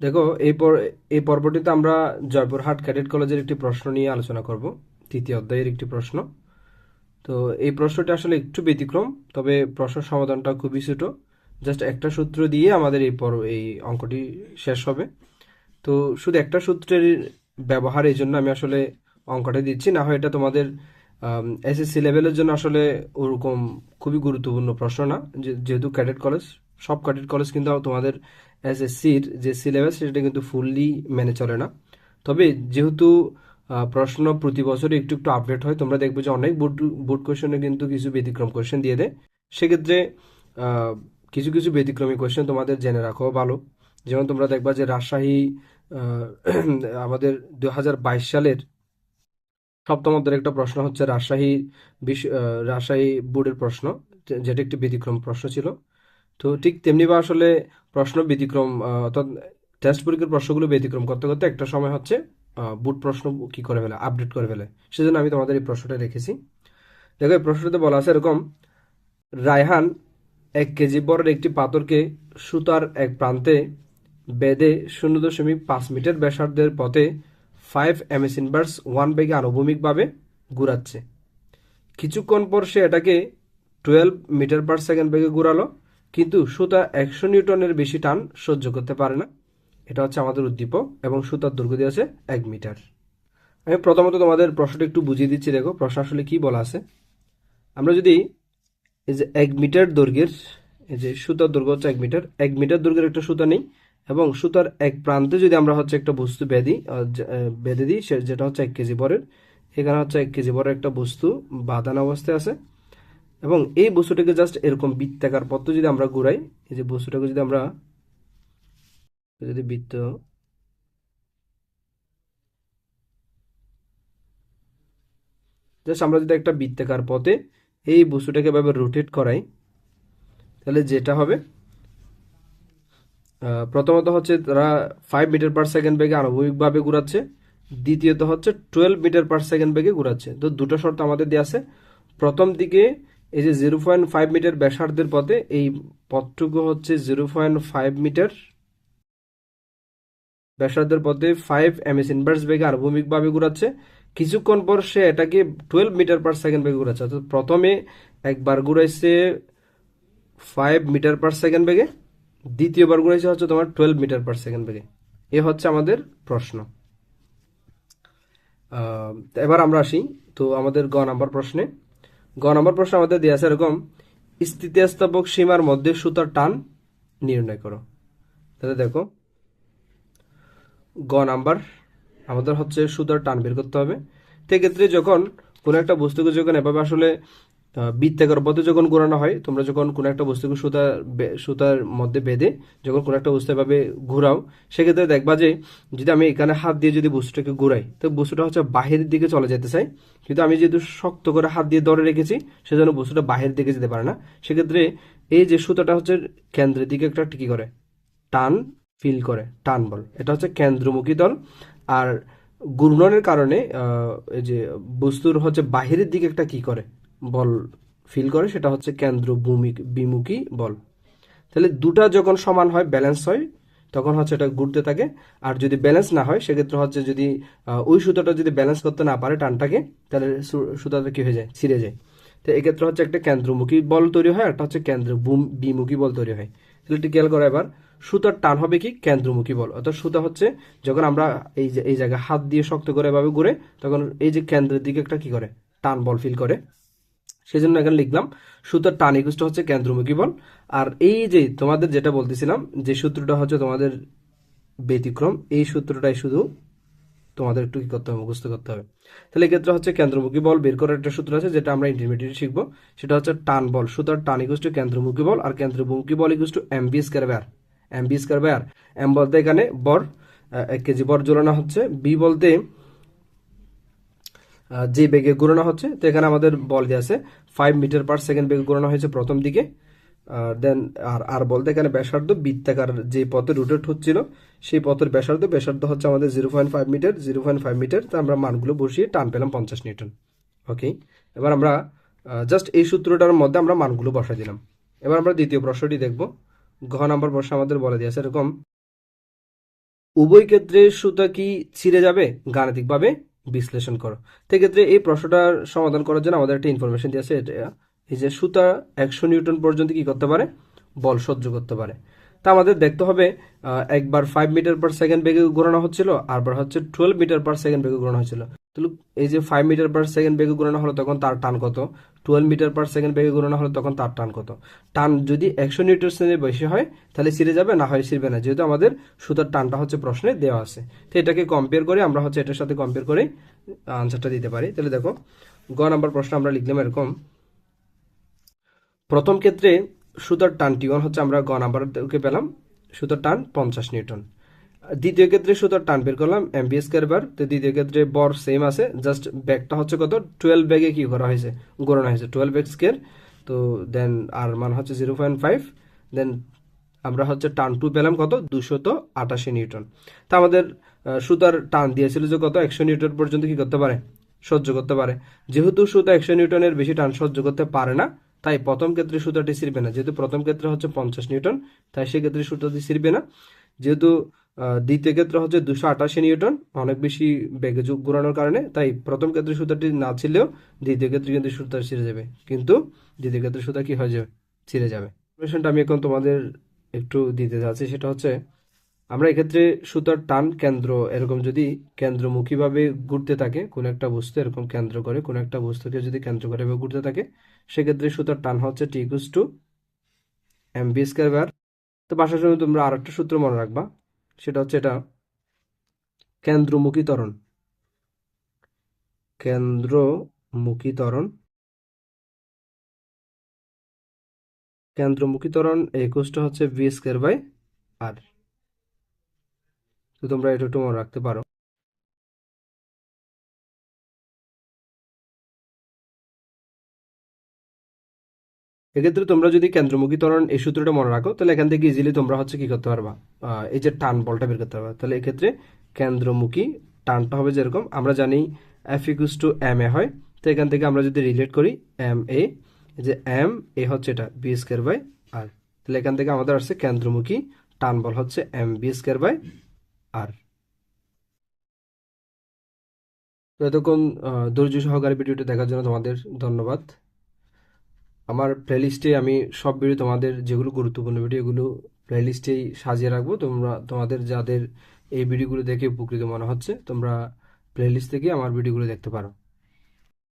দেখো, এই পর, এই পর্বটিতে আমরা জয়পুরহাট ক্যাডেট কলেজের একটি প্রশ্ন নিয়ে আলোচনা করব, তৃতীয় অধ্যায়ের একটি প্রশ্ন। তো এই প্রশ্নটি আসলে একটু ব্যতিক্রম, তবে প্রশ্ন সমাধানটা খুবই ছোট। জাস্ট একটা সূত্র দিয়ে আমাদের এই পর, এই অঙ্কটি শেষ হবে। তো শুধু একটা সূত্রের ব্যবহার এই জন্য আমি আসলে অঙ্কটা দিচ্ছি, না হয় এটা তোমাদের এসএসসি লেভেলের জন্য আসলে ওরকম খুবই গুরুত্বপূর্ণ প্রশ্ন না। যেহেতু ক্যাডেট কলেজ, সব ক্যাডেট কলেজ কিন্তু তোমাদের এসএসসির যে সিলেবাস সেটা কিন্তু ফুললি মেনে চলে না। তবে যেহেতু প্রশ্ন প্রতি বছর একটু একটু আপডেট হয়, তোমরা দেখবে যে অনেক বোর্ড বোর্ড কোশ্চেনে কিন্তু কিছু ব্যতিক্রম কোশ্চেন দিয়ে দেয়। সেক্ষেত্রে কিছু কিছু ব্যতিক্রমী কোশ্চেন তোমাদের জেনে রাখো ভালো। যেমন তোমরা দেখবা যে রাজশাহী আমাদের দু হাজার বাইশ সালের সপ্তম অধ্যায়ের একটা প্রশ্ন হচ্ছে রাজশাহী বিশ্ব রাজশাহী বোর্ডের প্রশ্ন যেটা একটি ব্যতিক্রম প্রশ্ন ছিল। তো ঠিক তেমনি বা আসলে প্রশ্ন ব্যতিক্রম অর্থাৎ টেস্ট পরীক্ষার প্রশ্নগুলো ব্যতিক্রম করতে করতে একটা সময় হচ্ছে বুট প্রশ্ন কি করে ফেলে আপডেট করে ফেলে। সেজন্য আমি তোমাদের এই প্রশ্নটা রেখেছি। দেখো, এই প্রশ্নটাতে বলা আছে এরকম, রায়হান এক কেজি বরের একটি পাথরকে সুতার এক প্রান্তে বেঁধে শূন্য দশমিক পাঁচ মিটার ব্যাসার্ধের পথে five m m s inverse one বেগে আনুভূমিকভাবে ঘুরাচ্ছে। কিছুক্ষণ পর সে এটাকে টুয়েলভ মিটার পার সেকেন্ড বেগে ঘুরালো। কিন্তু সুতা একশো নিউটনের বেশি টান সহ্য করতে পারে না। এটা হচ্ছে আমাদের উদ্দীপক এবং সুতার দৈর্ঘ্য দিয়ে আছে এক মিটার। আমি প্রথমত তোমাদের প্রশ্নটা একটু বুঝিয়ে দিচ্ছি, দেখো প্রশ্ন আসলে কি বলা আছে। আমরা যদি এই যে এক মিটার দৈর্ঘ্যের, এই যে সুতার দৈর্ঘ্য হচ্ছে এক মিটার এক মিটার দৈর্ঘ্যের একটা সুতা নেই এবং সুতার এক প্রান্তে যদি আমরা হচ্ছে একটা বস্তু বেঁধি বেঁধে দিই, সে- যেটা হচ্ছে এক কেজি বরের, এখানে হচ্ছে এক কেজি বরের একটা বস্তু বাঁধানো অবস্থায় আছে। এবং এই বস্তুটাকে জাস্ট এরকম বৃত্তাকার পথ যদি আমরা ঘুরাই, এই যে বস্তুটাকে যদি আমরা, যদি বৃত্ত জাস্ট আমরা যদি একটা বৃত্তাকার পথে এই বস্তুটাকে এভাবে রোটেট করাই, তাহলে যেটা হবে প্রথমত হচ্ছে তারা ফাইভ মিটার পার সেকেন্ড বেগে আনুভূমিকভাবে ঘুরাচ্ছে, দ্বিতীয়ত হচ্ছে টুয়েলভ মিটার পার সেকেন্ড বেগে ঘুরাচ্ছে। তো দুটো শর্ত আমাদের দেওয়া আছে। প্রথম দিকে এই যে জিরো পয়েন্ট ফাইভ মিটার ব্যাসার্ধের পথে এই পথটুকু হচ্ছে জিরো পয়েন্ট ফাইভ মিটার ব্যাসার্ধের পথে ফাইভ এমএস ইনভার্স বেগে আনুভূমিকভাবে ঘুরাচ্ছে। কিছুক্ষণ পর সে এটাকে টুয়েলভ মিটার পার সেকেন্ড বেগে ঘুরাচ্ছে। অর্থাৎ প্রথমে একবার ঘুরাইছে ফাইভ মিটার পার সেকেন্ড বেগে, দ্বিতীয়বার ঘুরাইছে হচ্ছে তোমার টুয়েলভ মিটার পার সেকেন্ড বেগে। এ হচ্ছে আমাদের প্রশ্ন। এবার আমরা আসি। তো আমাদের গ নাম্বার প্রশ্নে। গ নম্বর প্রশ্ন আমাদের দেওয়া আছে এরকম, স্থিতিস্থাপক সীমার মধ্যে সুতার টান নির্ণয় করো। তাহলে দেখো, গ নাম্বার আমাদের হচ্ছে সুতার টান বের করতে হবে। সেক্ষেত্রে যখন কোনো একটা বস্তুকে যখন এভাবে আসলে বৃত্তাকার পথে যখন ঘোরানো হয়, তোমরা যখন কোনো একটা বস্তুকে সুতা বে- সুতার মধ্যে বেঁধে যখন কোনো একটা বস্তু এভাবে ঘুরাও, সেক্ষেত্রে দেখবা যে যদি আমি এখানে হাত দিয়ে যদি বস্তুটাকে ঘুরাই, তো বস্তুটা হচ্ছে বাহিরের দিকে চলে যেতে চাই কিন্তু আমি যেহেতু শক্ত করে হাত দিয়ে ধরে রেখেছি, সেজন্য বস্তুটা বাহিরের দিকে যেতে পারে না। সেক্ষেত্রে এই যে সুতাটা হচ্ছে কেন্দ্রের দিকে একটা টিকি করে, টান, ফিল করে, টান বল। এটা হচ্ছে কেন্দ্রমুখী দল। আর ঘূর্ণনের কারণে যে বস্তুর হচ্ছে বাহিরের দিকে একটা কি করে বল ফিল করে, সেটা হচ্ছে কেন্দ্র ভূমি বিমুখী বল। তাহলে দুটা যখন সমান হয় ব্যালেন্স হয়, তখন হচ্ছে এটা ঘুরতে থাকে। আর যদি ব্যালেন্স না হয়, সেক্ষেত্রে হচ্ছে যদি ওই সুতোটা যদি ব্যালেন্স করতে না পারে টানটাকে, তাহলে সুতাটা কি হয়ে যায়? ছিঁড়ে যায়। তো এক্ষেত্রে হচ্ছে একটা কেন্দ্রমুখী বল তৈরি হয় একটা হচ্ছে কেন্দ্র বিমুখী বল তৈরি হয়। তাহলে একটু খেয়াল করো এবার, সুতার টান হবে কি? কেন্দ্রমুখী বল। অর্থাৎ সুতা হচ্ছে যখন আমরা এই এই জায়গায় হাত দিয়ে শক্ত করে এভাবে ঘুরে, তখন এই যে কেন্দ্রের দিকে একটা কি করে? টান বল ফিল করে। সেই জন্য এখানে লিখলাম, সুতার টান ইকুষ্ট হচ্ছে কেন্দ্রমুখী বল। আর এই যে তোমাদের যেটা বলতেছিলাম, যে সূত্রটা হচ্ছে তোমাদের ব্যতিক্রম, এই সূত্রটাই শুধু তোমাদের একটু কি করতে হবে, মুখস্থ করতে হবে। তাহলে এক্ষেত্রে হচ্ছে কেন্দ্রমুখী বল, বের করার একটা সূত্র আছে, যেটা আমরা ইন্টারমিডিয়েট শিখব। সেটা হচ্ছে টান বল, সুতার টান ইকুস টু কেন্দ্রমুখী বল আর কেন্দ্রমুখী বল equals to m v square by r m v square m বলতে এখানে বর এক কেজি বর ঝোলানো হচ্ছে। বি বলতে যে বেগে ঘোরানো হচ্ছে, তো এখানে আমাদের বল দিয়ে আছে ফাইভ মিটার পার সেকেন্ড বেগে ঘোরানো হয়েছে প্রথম দিকে। দেন আর আর বলতে এখানে ব্যাসার্ধ বৃত্তাকার যে পথে রোটেট হচ্ছিল, সেই পথের ব্যাসার্ধ ব্যাসার্ধ হচ্ছে আমাদের zero point five meter zero point five meter তো আমরা মানগুলো বসিয়ে টান পেলাম পঞ্চাশ নিউটন। ওকে এবার আমরা জাস্ট এই সূত্রটার মধ্যে আমরা মানগুলো বসাই দিলাম। এবার আমরা দ্বিতীয় প্রশ্নটি দেখব। ঘ নাম্বার প্রশ্ন আমাদের বলে দিয়েছে এরকম, উভয় ক্ষেত্রে সুতা কি ছিঁড়ে যাবে? গাণিতিকভাবে বিশ্লেষণ করো। সেক্ষেত্রে এই প্রশ্নটার সমাধান করার জন্য আমাদের একটা ইনফরমেশন দিয়েছে এটা, এই যে সুতা একশো নিউটন পর্যন্ত কি করতে পারে? বল সহ্য করতে পারে। তা আমাদের দেখতে হবে একবার ফাইভ মিটার পার সেকেন্ড বেগে ঘোরানো হচ্ছিল, আরবার হচ্ছে টুয়েলভ মিটার পার সেকেন্ড বেগে ঘোরানো তাহলে এই যে ফাইভ মিটার পার সেকেন্ড বেগে ঘোরানো হলো তখন তার টান কত? টুয়েলভ মিটার পার সেকেন্ড বেগে ঘোরানো হলো তখন তার টান কত? টান যদি একশো নিউটন সেকেন্ডের বেশি হয়, তাহলে ছিঁড়ে যাবে, না হয় ছিঁড়বে না, যেহেতু আমাদের সুতার টানটা হচ্ছে প্রশ্নে দেওয়া আছে। তো এটাকে কম্পেয়ার করে আমরা হচ্ছে এটার সাথে কম্পেয়ার করে আনসারটা দিতে পারি। তাহলে দেখো, গ নাম্বার প্রশ্ন আমরা লিখলাম এরকম। প্রথম ক্ষেত্রে সুতার টান টি ওয়ান হচ্ছে আমরা গ নাম্বার থেকে পেলাম, সুতার টান পঞ্চাশ নিউটন। দ্বিতীয় ক্ষেত্রে সুতার টান বের করলাম এমবিএস কারবার তো দ্বিতীয় ক্ষেত্রে বর সেম আছে জাস্ট ব্যাগটা হচ্ছে কত? টুয়েলভ ব্যাগে কি করা হয়েছে? ঘোরানো হয়েছে টুয়েলভ ব্যাগ স্কেয়ার তো দেন আর মান হচ্ছে জিরো পয়েন্ট ফাইভ দেন আমরা হচ্ছে টান টু পেলাম কত? দুশত আটাশি নিউটন। তা আমাদের সুতার টান দিয়েছিল যে কত? একশো নিউটন পর্যন্ত কি করতে পারে? সহ্য করতে পারে। যেহেতু সুতা একশো নিউটনের বেশি টান সহ্য করতে পারে না তাই প্রথম ক্ষেত্রে সুতাটি ছিঁড়বে না। যেহেতু প্রথম ক্ষেত্রে হচ্ছে পঞ্চাশ নিউটন, তাই সেক্ষেত্রে সুতাটি ছিঁড়বে না। যেহেতু দ্বিতীয় ক্ষেত্রে হচ্ছে দুশো আটাশি নিউটন, অনেক বেশি বেগে যুগ ঘুরানোর কারণে, তাই প্রথম ক্ষেত্রে সুতাটি না ছিঁড়লেও দ্বিতীয় ক্ষেত্রে কিন্তু সুতা ছিঁড়ে যাবে। কিন্তু দ্বিতীয় ক্ষেত্রে সুতা কি হয়ে যাবে? ছিঁড়ে যাবে। আমি এখন তোমাদের একটু দিতে যাচ্ছি সেটা হচ্ছে আমরা এক্ষেত্রে সুতার টান কেন্দ্র এরকম যদি কেন্দ্রমুখীভাবে ঘুরতে থাকে, কোনো একটা বস্তু এরকম কেন্দ্র করে, কোনো একটা বস্তুকে যদি কেন্দ্র করে এভাবে ঘুরতে থাকে, সেক্ষেত্রে সুতার টান হচ্ছে T equals to m v square বার তো বাসার সময় তোমরা আর একটা সূত্র মনে রাখবা, সেটা হচ্ছে এটা কেন্দ্রমুখী ত্বরণ কেন্দ্রমুখী ত্বরণ কেন্দ্রমুখী ত্বরণ একুশটা হচ্ছে ভি স্কোয়ার বাই আর তো তোমরা এটা একটু মনে রাখতে পারো। এক্ষেত্রে তোমরা যদি কেন্দ্রমুখী ত্বরণ এই সূত্রটা মনে রাখো, তাহলে এখান থেকে ইজিলি তোমরা হচ্ছে কি করতে পারবা? এই যে টান বলটা বের করতে পারবা। তাহলে এক্ষেত্রে কেন্দ্রমুখী টানটা হবে যেরকম, আমরা জানি F equals to m a হয়। তো এখান থেকে আমরা যদি রিলেট করি এম এ যে এম এ হচ্ছে এটা বি স্কোয়ার বাই আর তাহলে এখান থেকে আমাদের আসছে কেন্দ্রমুখী টান বল হচ্ছে m v square by r. তো এতক্ষণ ধৈর্য সহকারে ভিডিওটি দেখার জন্য তোমাদের ধন্যবাদ। আমার প্লেলিস্টে আমি সব ভিডিও তোমাদের যেগুলো গুরুত্বপূর্ণ ভিডিও এগুলো প্লেলিস্টেই সাজিয়ে রাখব। তোমরা, তোমাদের যাদের এই ভিডিওগুলো দেখে উপকৃত মনে হচ্ছে, তোমরা প্লেলিস্ট থেকে আমার ভিডিওগুলো দেখতে পারো।